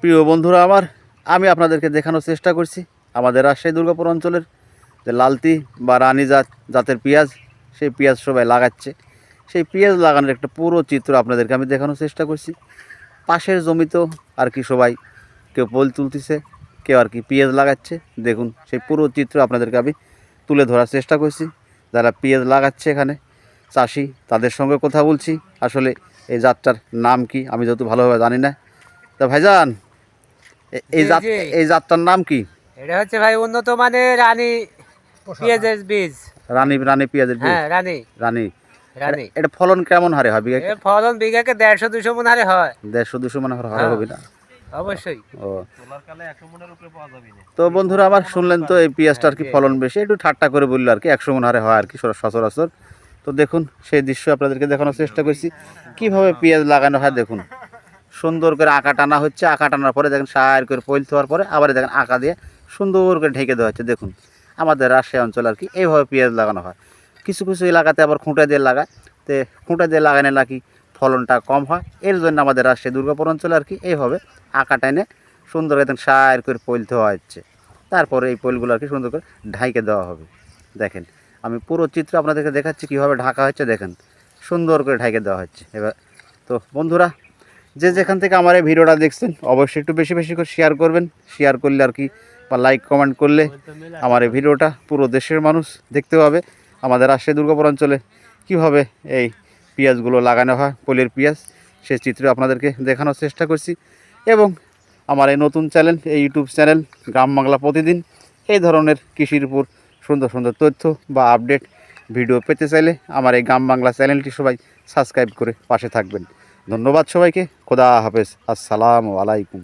প্রিয় বন্ধুরা আমার, আমি আপনাদেরকে দেখানোর চেষ্টা করছি আমাদের রাজশাহী দুর্গাপুর অঞ্চলের যে লালতি বা রানী জাত, জাতের পেঁয়াজ, সেই পেঁয়াজ সবাই লাগাচ্ছে। সেই পেঁয়াজ লাগানোর একটা পুরো চিত্র আপনাদেরকে আমি দেখানোর চেষ্টা করছি। পাশের জমিতেও আর কি সবাই কেউ পোল তুলতেছে, কেউ আর কি পেঁয়াজ লাগাচ্ছে। দেখুন, সেই পুরো চিত্র আপনাদেরকে আমি তুলে ধরার চেষ্টা করছি। যারা পেঁয়াজ লাগাচ্ছে এখানে, চাষি, তাদের সঙ্গে কথা বলছি। আসলে এই জাতটার নাম কি, আমি যত ভালোভাবে জানি না। তা ভাইজান এই জাত এই জাতটার নাম কি? এটা হচ্ছে ভাই উন্নত মানের রানী পেঁয়াজের বীজ। রানী রানী পেঁয়াজের বীজ? হ্যাঁ রানী। রানী। রানী। এটা ফলন কেমন হারে হবে এর ফলন বিঘাকে দেড়শো দুশো মন হারে হয়। দেড়শো দুশো মানে হারে হ্যাঁ। হবে না? অবশ্যই। ও। তো বন্ধুরা আবার শুনলেন তো এই পেঁয়াজটা আর কি ফলন বেশি? একটু ঠাট্টা করে বলল আর কি একশো মন হারে হয় আর কি সচরাচর। তো দেখুন সেই দৃশ্য আপনাদেরকে দেখানোর চেষ্টা করছি। কীভাবে পেঁয়াজ লাগানো হয় দেখুন। সুন্দর করে আঁকা টানা হচ্ছে, আঁকা টানার পরে দেখেন সার করে পৈল হওয়ার পরে আবার দেখেন আঁকা দিয়ে সুন্দর করে ঢেকে দেওয়া হচ্ছে। দেখুন, আমাদের রাজশাহী অঞ্চল আর কি এইভাবে পেঁয়াজ লাগানো হয়। কিছু কিছু এলাকাতে আবার খুঁটা দিয়ে লাগায়। তো খুঁটা দিয়ে লাগানো নাকি ফলনটা কম হয়। এর জন্য আমাদের রাজশাহী দুর্গাপুর অঞ্চলে আর কি এইভাবে আঁকা টাইনে সুন্দর একদম সার করে পৈল দেওয়া হচ্ছে। তারপরে এই পৈলগুলো আর কি সুন্দর করে ঢাইকে দেওয়া হবে। দেখেন, আমি পুরো চিত্র আপনাদেরকে দেখাচ্ছি কীভাবে ঢাকা হচ্ছে। দেখেন, সুন্দর করে ঢাইকে দেওয়া হচ্ছে। এবার তো বন্ধুরা যে যেখান থেকে আমার এই ভিডিওটা দেখছেন, অবশ্যই একটু বেশি বেশি করে শেয়ার করবেন। শেয়ার করলে আর কি, বা লাইক কমেন্ট করলে আমার এই ভিডিওটা পুরো দেশের মানুষ দেখতে পাবে। আমাদের রাজশাহী দুর্গাপুর অঞ্চলে কীভাবে এই পেঁয়াজগুলো লাগানো হয়, পোলের পেঁয়াজ, সেই চিত্র আপনাদেরকে দেখানোর চেষ্টা করছি। এবং আমার এই নতুন চ্যানেল এই ইউটিউব চ্যানেল গ্রাম বাংলা প্রতিদিন এই ধরনের কৃষির উপর সুন্দর সুন্দর তথ্য বা আপডেট ভিডিও পেতে চাইলে আমার এই গ্রাম বাংলা চ্যানেলটি সবাই সাবস্ক্রাইব করে পাশে থাকবেন। ধন্যবাদ সবাইকে খোদা হাফেজ আসসালামু আলাইকুম।